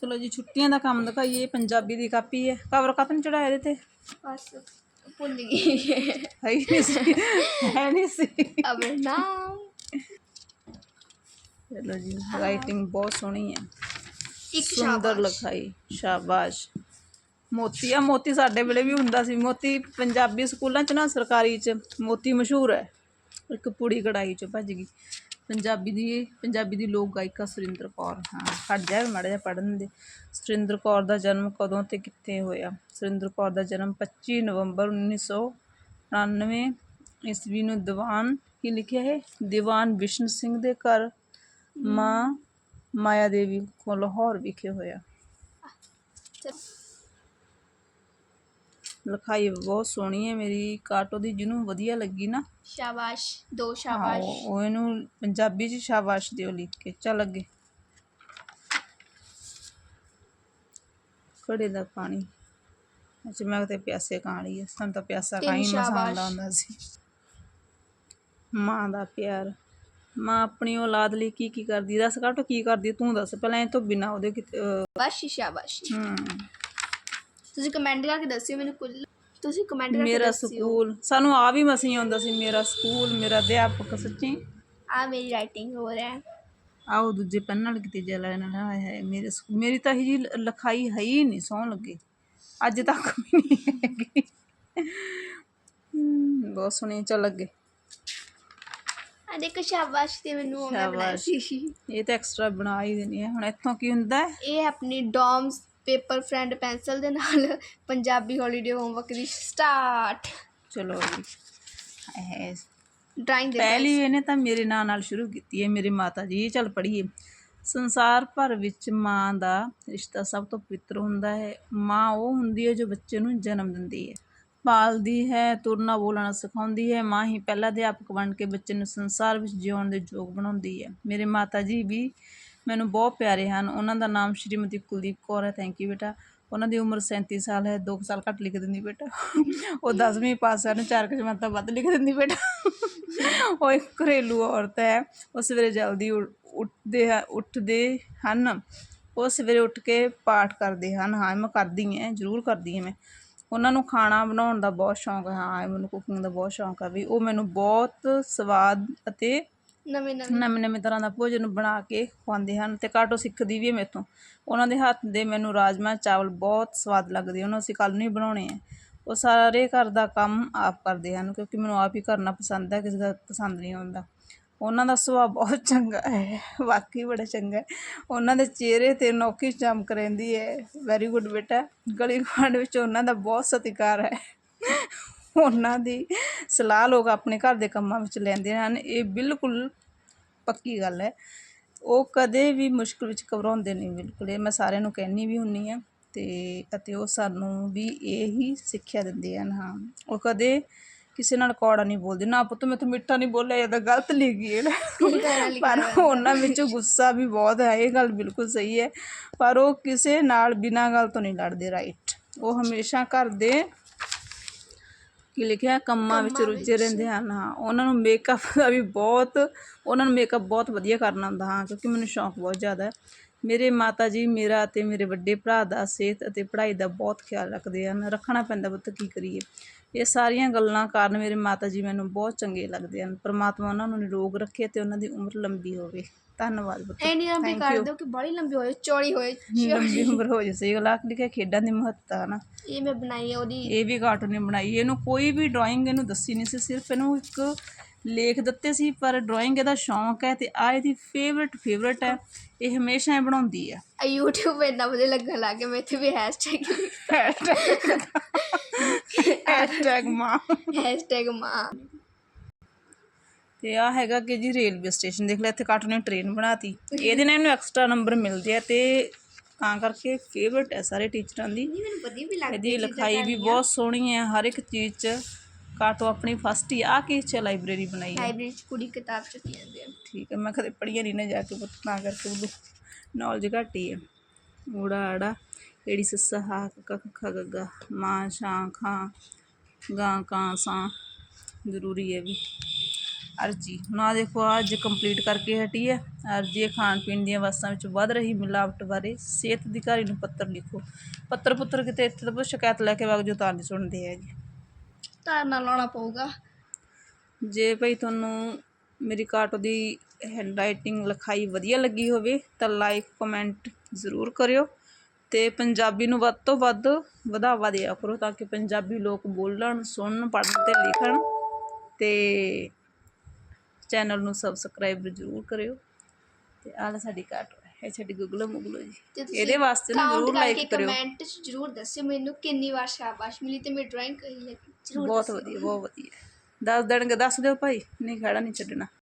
ਚਲੋ ਜੀ ਛੁੱਟੀਆਂ ਦਾ ਕੰਮ ਦਿਖਾਈਏ ਪੰਜਾਬੀ ਦੀ ਕਾਪੀ ਹੈ। ਕਵਰ ਕਤਨ ਚੜਾਇਆ ਇਹਦੇ ਤੇ? ਬਸ ਭੁੱਲ ਗਈ। ਹੈ ਹੀ ਨਹੀਂ ਸੀ ਹੈ ਨਹੀਂ ਸੀ। ਅਬੇ ਨਾਮ। ਚਲੋ ਜੀ ਰਾਈਟਿੰਗ ਬਹੁਤ ਸੋਹਣੀ ਹੈ। ਇੱਕ ਸੁੰਦਰ ਲਿਖਾਈ ਸ਼ਾਬਾਸ਼। ਮੋਤੀ ਆ ਮੋਤੀ ਸਾਡੇ ਵੇਲੇ ਵੀ ਹੁੰਦਾ ਸੀ। ਮੋਤੀ ਪੰਜਾਬੀ ਸਕੂਲਾਂ 'ਚ ਨਾ ਸਰਕਾਰੀ 'ਚ ਮੋਤੀ ਮਸ਼ਹੂਰ ਹੈ। ਇੱਕ ਪੁੜੀ ਕਢਾਈ 'ਚ ਭੱਜ ਗਈ। ਪੰਜਾਬੀ ਦੀ ਪੰਜਾਬੀ ਦੀ ਲੋਕ ਗਾਇਕਾ ਸੁਰਿੰਦਰ ਕੌਰ। ਹਾਂ, ਹਟ ਜਾ ਮਾੜਾ ਜਿਹਾ ਪੜ੍ਹਨ ਦੇ। ਸੁਰਿੰਦਰ ਕੌਰ ਦਾ ਜਨਮ ਕਦੋਂ ਤੇ ਕਿੱਥੇ ਹੋਇਆ? ਸੁਰਿੰਦਰ ਕੌਰ ਦਾ ਜਨਮ 25 ਨਵੰਬਰ 1999 ਈਸਵੀ ਨੂੰ ਦੀਵਾਨ, ਕੀ ਲਿਖਿਆ ਹੈ ਦੀਵਾਨ ਵਿਸ਼ਨ ਸਿੰਘ ਦੇ ਘਰ, ਮਾਂ ਮਾਇਆ ਦੇਵੀ ਕੋਲ ਲਾਹੌਰ ਵਿਖੇ ਹੋਇਆ। ਲਿਖਾਈ ਬਹੁਤ ਸੋਹਣੀ ਹੈ ਮੇਰੀ ਕਾਟੋ ਦੀ ਜਿਹਨੂੰ ਵਧੀਆ ਲੱਗੀ ਨਾ। ਸ਼ਾਬਾਸ਼ ਦੋ ਹਾਂ, ਸ਼ਾਬਾਸ਼। ਉਹ ਉਹ ਇਹਨੂੰ ਪੰਜਾਬੀ ਚ ਸ਼ਾਬਾਸ਼ ਦਿਓ ਲਿਖ ਕੇ ਚੱਲ ਅੱਗੇ। ਘੜੇ ਦਾ ਪਾਣੀ। ਅੱਛਾ ਮੈਂ ਤੇ ਪਿਆਸੇ ਕਹਾਣੀ ਹੈ ਸਾਨੂੰ ਤਾਂ ਪਿਆਸਾ ਤਿੰਨ ਕਾਈ ਮਸਾਂ ਸ਼ਾਬਾਸ਼। ਹੁੰਦਾ ਸੀ। ਮਾਂ ਦਾ ਪਿਆਰ। ਮਾਂ ਆਪਣੀ ਔਲਾਦ ਲਈ ਕੀ ਕੀ ਕਰਦੀ? ਦੱਸ ਕਾਟੋ ਕੀ ਕਰਦੀ ਤੂੰ ਦੱਸ। ਪਹਿਲਾਂ ਇਹ ਤੋਂ ਬਿਨਾ ਉਹਦੇ ਕਿਤੇ ਅਹ, ਬਸ ਸ਼ਾਬਾਸ਼। ਹਮ ਤੁਸੀਂ ਕਮੈਂਟ ਕਰਕੇ ਦੱਸਿਓ ਮੈਨੂੰ ਕੁੱਲ ਤੁਸੀਂ ਕਮੈਂਟ ਕਰਕੇ ਮੇਰਾ ਦੱਸਿਓ। ਸਕੂਲ ਸਾਨੂੰ ਆ ਵੀ ਮਸੀਂ ਆਉਂਦਾ ਸੀ ਮੇਰਾ ਸਕੂਲ ਮੇਰਾ ਅਧਿਆਪਕ ਸੱਚੀ। ਆ ਮੇਰੀ ਰਾਈਟਿੰਗ ਹੋ ਰਿਹਾ ਹੈ। ਆਓ ਦੂਜੇ ਪੈਨ ਨਾਲ ਕਿਤੇ ਜਲਾ ਨਾਲ ਹਾਏ ਹਾਏ ਮੇਰੇ ਸਕੂ- ਮੇਰੀ ਤਾਂ ਇਹ ਜੀ ਲਿਖਾਈ ਹੈ ਹੀ ਨਹੀਂ ਸੌਣ ਲੱਗੇ। ਅੱਜ ਤੱਕ ਵੀ ਨਹੀਂ ਹੈਗੀ। ਹਮ, ਬਹੁਤ ਸੋਹਣੀ ਚੱਲ ਅੱਗੇ ਆ ਦੇਖੋ ਸ਼ਾਬਾਸ਼ ਤੇ ਮੈਨੂੰ ਉਹ ਮੈਂ ਬਣਾਈ ਸ਼ਾਬਾਸ਼। ਸੀ ਇਹ ਤਾਂ ਐਕਸਟਰਾ ਬਣਾ ਹੀ ਦੇਣੀ ਹੈ। ਹੁਣ ਇੱਥੋਂ ਕੀ ਹੁੰਦਾ ਹੈ? ਇਹ ਆਪਣੀ ਡੋਮਸ ਪੇਪਰ ਫਰੈਂਡ ਪੈਨਸਲ ਦੇ ਨਾਲ ਪੰਜਾਬੀ ਹੌਲੀਡੇ ਹੋਮਵਰਕ ਦੀ ਸਟਾਰਟ ਚਲੋ ਜੀ। ਇਹ ਡਰਾਇੰਗ ਦੇ ਪਹਿਲੀ ਇਹਨੇ ਤਾਂ ਮੇਰੇ ਨਾਂ ਨਾਲ ਸ਼ੁਰੂ ਕੀਤੀ ਹੈ ਮੇਰੇ ਮਾਤਾ ਜੀ। ਚਲ ਪੜ੍ਹੀਏ। ਸੰਸਾਰ ਭਰ ਵਿੱਚ ਮਾਂ ਦਾ ਰਿਸ਼ਤਾ ਸਭ ਤੋਂ ਪਵਿੱਤਰ ਹੁੰਦਾ ਹੈ। ਮਾਂ ਉਹ ਹੁੰਦੀ ਹੈ ਜੋ ਬੱਚੇ ਨੂੰ ਜਨਮ ਦਿੰਦੀ ਹੈ। ਪਾਲਦੀ ਹੈ ਤੁਰਨਾ ਬੋਲਣਾ ਸਿਖਾਉਂਦੀ ਹੈ। ਮਾਂ ਹੀ ਪਹਿਲਾ ਅਧਿਆਪਕ ਬਣ ਕੇ ਬੱਚੇ ਨੂੰ ਸੰਸਾਰ ਵਿੱਚ ਜਿਉਣ ਦੇ ਯੋਗ ਬਣਾਉਂਦੀ ਹੈ। ਮੇਰੇ ਮਾਤਾ ਜੀ ਵੀ ਮੈਨੂੰ ਬਹੁਤ ਪਿਆਰੇ ਹਨ। ਉਹਨਾਂ ਦਾ ਨਾਮ ਸ਼੍ਰੀਮਤੀ ਕੁਲਦੀਪ ਕੌਰ ਹੈ। ਥੈਂਕ ਯੂ ਬੇਟਾ। ਉਹਨਾਂ ਦੀ ਉਮਰ 37 ਸਾਲ ਹੈ। 2 ਸਾਲ ਘੱਟ ਲਿਖ ਦਿੰਦੀ ਬੇਟਾ। ਉਹ 10ਵੀਂ ਪਾਸ ਹਨ ਚਾਰ ਕੁ ਜਮਾਤਾਂ ਵੱਧ ਲਿਖ ਦਿੰਦੀ ਬੇਟਾ। ਉਹ ਇੱਕ ਘਰੇਲੂ ਔਰਤ ਹੈ। ਉਹ ਸਵੇਰੇ ਜਲਦੀ ਉ- ਉੱਠਦੇ ਹੈ, ਉੱਠਦੇ ਹਨ। ਉਹ ਸਵੇਰੇ ਉੱਠ ਕੇ ਪਾਠ ਕਰਦੇ ਹਨ। ਹਾਂ, ਮੈਂ ਕਰਦੀ ਹਾਂ, ਜ਼ਰੂਰ ਕਰਦੀ ਹਾਂ ਮੈਂ। ਉਹਨਾਂ ਨੂੰ ਖਾਣਾ ਬਣਾਉਣ ਦਾ ਬਹੁਤ ਸ਼ੌਂਕ ਹੈ। ਹਾਂ, ਮੈਨੂੰ ਕੁਕਿੰਗ ਦਾ ਬਹੁਤ ਸ਼ੌਂਕ ਹੈ ਵੀ ਉਹ ਮੈਨੂੰ ਬਹੁਤ ਸਵਾਦ ਅਤੇ ਨਵੇਂ ਨਵੇਂ। ਨਵੇਂ ਨਵੇਂ ਤਰ੍ਹਾਂ ਦਾ ਭੋਜਨ ਬਣਾ ਕੇ ਖਵਾਉਂਦੇ ਹਨ ਤੇ ਕਾਟੋ ਸਿੱਖਦੀ ਵੀ ਹੈ ਮੇਥੋਂ। ਉਹਨਾਂ ਦੇ ਹੱਥ ਦੇ ਮੈਨੂੰ ਰਾਜਮਾ ਚਾਵਲ ਬਹੁਤ ਸਵਾਦ ਲੱਗਦੇ ਉਹਨਾਂ ਅਸੀਂ ਕੱਲ੍ਹ ਨੂੰ ਹੀ ਬਣਾਉਣੇ ਆ। ਉਹ ਸਾਰੇ ਘਰ ਦਾ ਕੰਮ ਆਪ ਕਰਦੇ ਹਨ ਕਿਉਂਕਿ ਮੈਨੂੰ ਆਪ ਹੀ ਕਰਨਾ ਪਸੰਦ ਹੈ, ਕਿਸੇ ਦਾ ਪਸੰਦ ਨਹੀਂ ਆਉਂਦਾ। ਉਹਨਾਂ ਦਾ ਸੁਭਾਅ ਬਹੁਤ ਚੰਗਾ ਹੈ, ਵਾਕਈ ਬੜਾ ਚੰਗਾ ਹੈ। ਉਹਨਾਂ ਦੇ ਚਿਹਰੇ ਤੇ ਨੌਕੀ ਚਮਕ ਰਹਿੰਦੀ ਹੈ। ਵੈਰੀ ਗੁੱਡ ਬੇਟਾ। ਗਲੀ ਗੁਆਂਢ ਵਿੱਚ ਉਹਨਾਂ ਦਾ ਬਹੁਤ ਸਤਿਕਾਰ ਹੈ। ਉਹਨਾਂ ਦੀ ਸਲਾਹ ਲੋਕ ਆਪਣੇ ਘਰ ਦੇ ਕੰਮਾਂ ਵਿੱਚ ਲੈਂਦੇ ਹਨ। ਇਹ ਬਿਲਕੁਲ ਪੱਕੀ ਗੱਲ ਹੈ। ਉਹ ਕਦੇ ਵੀ ਮੁਸ਼ਕਿਲ ਵਿੱਚ ਘਬਰਾਉਂਦੇ ਨਹੀਂ ਬਿਲਕੁਲ। ਇਹ ਮੈਂ ਸਾਰਿਆਂ ਨੂੰ ਕਹਿੰਦੀ ਵੀ ਹੁੰਦੀ ਹਾਂ ਤੇ ਅਤੇ ਉਹ ਸਾਨੂੰ ਵੀ ਇਹੀ ਸਿੱਖਿਆ ਦਿੰਦੇ ਹਨ। ਹਾਂ, ਉਹ ਕਦੇ ਕਿਸੇ ਨਾਲ ਕੌੜਾ ਨਹੀਂ ਬੋਲਦੇ। ਨਾ ਪੁੱਤ, ਮੈਂ ਤਾਂ ਮਿੱਠਾ ਨਹੀਂ ਬੋਲਿਆ, ਇਹ ਤਾਂ ਗਲਤ ਲਿਖੀ ਹੈ। ਨਾ ਪਰ ਉਹਨਾਂ ਵਿੱਚ ਗੁੱਸਾ ਵੀ ਬਹੁਤ ਹੈ, ਇਹ ਗੱਲ ਬਿਲਕੁਲ ਸਹੀ ਹੈ। ਪਰ ਉਹ ਕਿਸੇ ਨਾਲ ਬਿਨਾਂ ਗੱਲ ਤੋਂ ਨਹੀਂ ਲੜਦੇ ਰਾਈਟ ਉਹ ਹਮੇਸ਼ਾ ਘਰ ਦੇ ਕੀ ਲਿਖਿਆ ਕੰਮਾਂ ਵਿੱਚ ਰੁੱਝੇ ਰਹਿੰਦੇ ਹਨ। ਹਾਂ ਉਹਨਾਂ ਨੂੰ ਮੇਕਅਪ ਦਾ ਵੀ ਬਹੁਤ ਉਹਨਾਂ ਨੂੰ ਮੇਕਅਪ ਬਹੁਤ ਵਧੀਆ ਕਰਨਾ ਹੁੰਦਾ ਹਾਂ ਕਿਉਂਕਿ ਮੈਨੂੰ ਸ਼ੌਂਕ ਬਹੁਤ ਜ਼ਿਆਦਾ ਹੈ। ਮੇਰੇ ਮਾਤਾ ਜੀ ਮੇਰਾ ਅਤੇ ਮੇਰੇ ਵੱਡੇ ਭਰਾ ਦਾ ਸਿਹਤ ਅਤੇ ਪੜ੍ਹਾਈ ਦਾ ਬਹੁਤ ਖਿਆਲ ਰੱਖਦੇ ਹਨ। ਰੱਖਣਾ ਪੈਂਦਾ ਪੁੱਤ ਕੀ ਕਰੀਏ? ਇਹ ਸਾਰੀਆਂ ਗੱਲਾਂ ਕਾਰਨ ਮੇਰੇ ਮਾਤਾ ਜੀ ਮੈਨੂੰ ਬਹੁਤ ਚੰਗੇ ਲੱਗਦੇ ਹਨ। ਪ੍ਰਮਾਤਮਾ ਉਹਨਾਂ ਨੂੰ ਨਿਰੋਗ ਰੱਖੇ ਤੇ ਉਹਨਾਂ ਦੀ ਉਮਰ ਲੰਬੀ ਹੋਵੇ। ਧੰਨਵਾਦ ਪੁੱਤ। ਐ ਨਹੀਂ ਲੰਬੀ ਕਰ ਦਿਓ ਕਿ ਬੜੀ ਲੰਬੀ ਹੋਏ ਚੌੜੀ ਹੋਏ ਲੰਬੀ ਉਮਰ ਹੋ ਜੇ ਸਹੀ ਗੱਲ ਆ। ਲਿਖਿਆ ਖੇਡਾਂ ਦੀ ਮਹੱਤਤਾ ਹੈ ਨਾ। ਇਹ ਮੈਂ ਬਣਾਈ ਹੈ ਉਹਦੀ। ਇਹ ਵੀ ਕਾਰਟੂਨ ਨੇ ਬਣਾਈ। ਇਹਨੂੰ ਕੋਈ ਵੀ ਡਰਾਇੰਗ ਇਹਨੂੰ ਦੱਸੀ ਨਹੀਂ ਸੀ। ਸਿਰਫ ਇਹਨੂੰ ਇੱਕ ਲੇਖ ਦਿੱਤੇ ਸੀ ਪਰ ਡਰਾਇੰਗ ਇਹਦਾ ਸ਼ੌਂਕ ਹੈ ਤੇ ਆ ਇਹਦੀ ਫੇਵਰਿਟ ਫੇਵਰਿਟ ਹੈ। ਇਹ ਹਮੇਸ਼ਾ ਇਹ ਬਣਾਉਂਦੀ ਹੈ ਆ YouTube 'ਤੇ ਇੰਨਾ ਵਧੀਆ ਲੱਗਣ ਲੱਗ ਗਿਆ ਮੈਂ ਇੱਥੇ ਵੀ ਹੈਸ਼ਟੈਗ ਹੈਸ਼ਟੈਗ ਮਾਂ। ਹੈਸ਼ਟੈਗ ਮਾਂ। ਤੇ ਆ ਹੈਗਾ ਕਿ ਜੀ ਰੇਲਵੇ ਸਟੇਸ਼ਨ ਦੇਖ ਲੈ ਇੱਥੇ ਕਾਰਟੂਨ ਨੇ ਟ੍ਰੇਨ ਬਣਾਤੀ। ਇਹਦੇ ਨਾਲ ਇਹਨੂੰ ਐਕਸਟਰਾ ਨੰਬਰ ਮਿਲਦੇ ਆ ਤੇ ਤਾਂ ਕਰਕੇ ਫੇਵਰਿਟ ਹੈ ਸਾਰੇ ਟੀਚਰਾਂ ਦੀ। ਨਹੀਂ ਮੈਨੂੰ ਵਧੀਆ ਵੀ ਲੱਗਦੀ ਇਹਦੀ ਲਿਖਾਈ ਵੀ ਬਹੁਤ ਸੋਹਣੀ ਹੈ ਹਰ ਇੱਕ ਚੀਜ਼ 'ਚ ਕਾਟੋ ਆਪਣੀ ਫਸਟ ਹੀ ਆ। ਕੇ ਚ ਲਾਇਬ੍ਰੇਰੀ ਬਣਾਈ ਹੈ ਲਾਇਬ੍ਰੇਰੀ 'ਚ ਕੁੜੀ ਕਿਤਾਬ ਚੁੱਕੀ ਜਾਂਦੀ ਹੈ ਠੀਕ ਹੈ ਮੈਂ ਕਦੇ ਪੜ੍ਹੀਆਂ ਨਹੀਂ ਨਾ ਜਾ ਕੇ ਪੁੱਤ ਤਾਂ ਕਰਕੇ ਉਹ ਨੌਲੇਜ ਘੱਟ ਹੀ ਹੈ ਊੜਾ ਆੜਾ। ਏੜੀ ਸੱਸਾ ਹਾ ਖ ਗ ਮਾਂ ਸ਼ਾਂ ਖਾਂ ਗਾਂ ਕਾਂ ਸਾਂ ਜ਼ਰੂਰੀ ਹੈ ਵੀ। ਅਰਜੀ। ਹੁਣ ਆਹ ਦੇਖੋ ਆਹ ਅੱਜ ਕੰਪਲੀਟ ਕਰਕੇ ਹਟੀ ਹੈ। ਅਰਜੀ ਖਾਣ ਪੀਣ ਦੀਆਂ ਵਸਤਾਂ ਵਿੱਚ ਵੱਧ ਰਹੀ ਮਿਲਾਵਟ ਬਾਰੇ ਸਿਹਤ ਅਧਿਕਾਰੀ ਨੂੰ ਪੱਤਰ ਲਿਖੋ। ਪੱਤਰ ਪੁੱਤਰ ਕਿਤੇ ਇੱਥੇ ਤਾਂ ਸ਼ਿਕਾਇਤ ਲੈ ਕੇ ਵਗ ਜੋ ਤਾਂ ਨਹੀਂ ਸੁਣਦੇ ਹੈਗੇ। ਧਰਨਾ ਲਾਉਣਾ ਪਊਗਾ। ਜੇ ਭਈ ਤੁਹਾਨੂੰ ਮੇਰੀ ਕਾਟੋ ਦੀ ਹੈਂਡਰਾਈਟਿੰਗ ਲਿਖਾਈ ਵਧੀਆ ਲੱਗੀ ਹੋਵੇ ਤਾਂ ਲਾਈਕ ਕਮੈਂਟ ਜ਼ਰੂਰ ਕਰਿਓ। ਤੇ ਪੰਜਾਬੀ ਨੂੰ ਵੱਧ ਤੋਂ ਵੱਧ ਵਧਾਵਾ ਦਿਆ ਕਰੋ ਤਾਂ ਕਿ ਪੰਜਾਬੀ ਲੋਕ ਬੋਲਣ ਸੁਣਨ ਪੜ੍ਹਨ ਤੇ ਲਿਖਣ ਤੇ ਚੈਨਲ ਨੂੰ ਸਬਸਕ੍ਰਾਈਬ ਜ਼ਰੂਰ ਕਰਿਓ। ਤੇ ਆਹ ਸਾਡੀ ਕਾਟੋ ਹੈ ਸਾਡੀ ਗੁਗਲੋ ਮੁਗਲੋ ਜੀ। ਇਹਦੇ ਵਾਸਤੇ ਨਾ ਜ਼ਰੂਰ ਲਾਈਕ ਕਰਿਓ। ਕਮੈਂਟ 'ਚ ਜ਼ਰੂਰ ਦੱਸਿਓ ਮੈਨੂੰ ਕਿੰਨੀ ਵਾਰ ਸ਼ਾਬਾਸ਼ ਮਿਲੀ ਤੇ ਮੇਰੀ ਡਰਾਇੰਗ ਕਹੀ ਲੱਗੀ ਜ਼ਰੂਰ ਬਹੁਤ। ਵਧੀਆ ਬਹੁਤ ਵਧੀਆ। ਦੱਸ ਦੇਣਗੇ ਦੱਸ ਦਿਓ ਭਾਈ ਨਹੀਂ ਖੜਾ ਨਹੀਂ ਛੱਡਣਾ।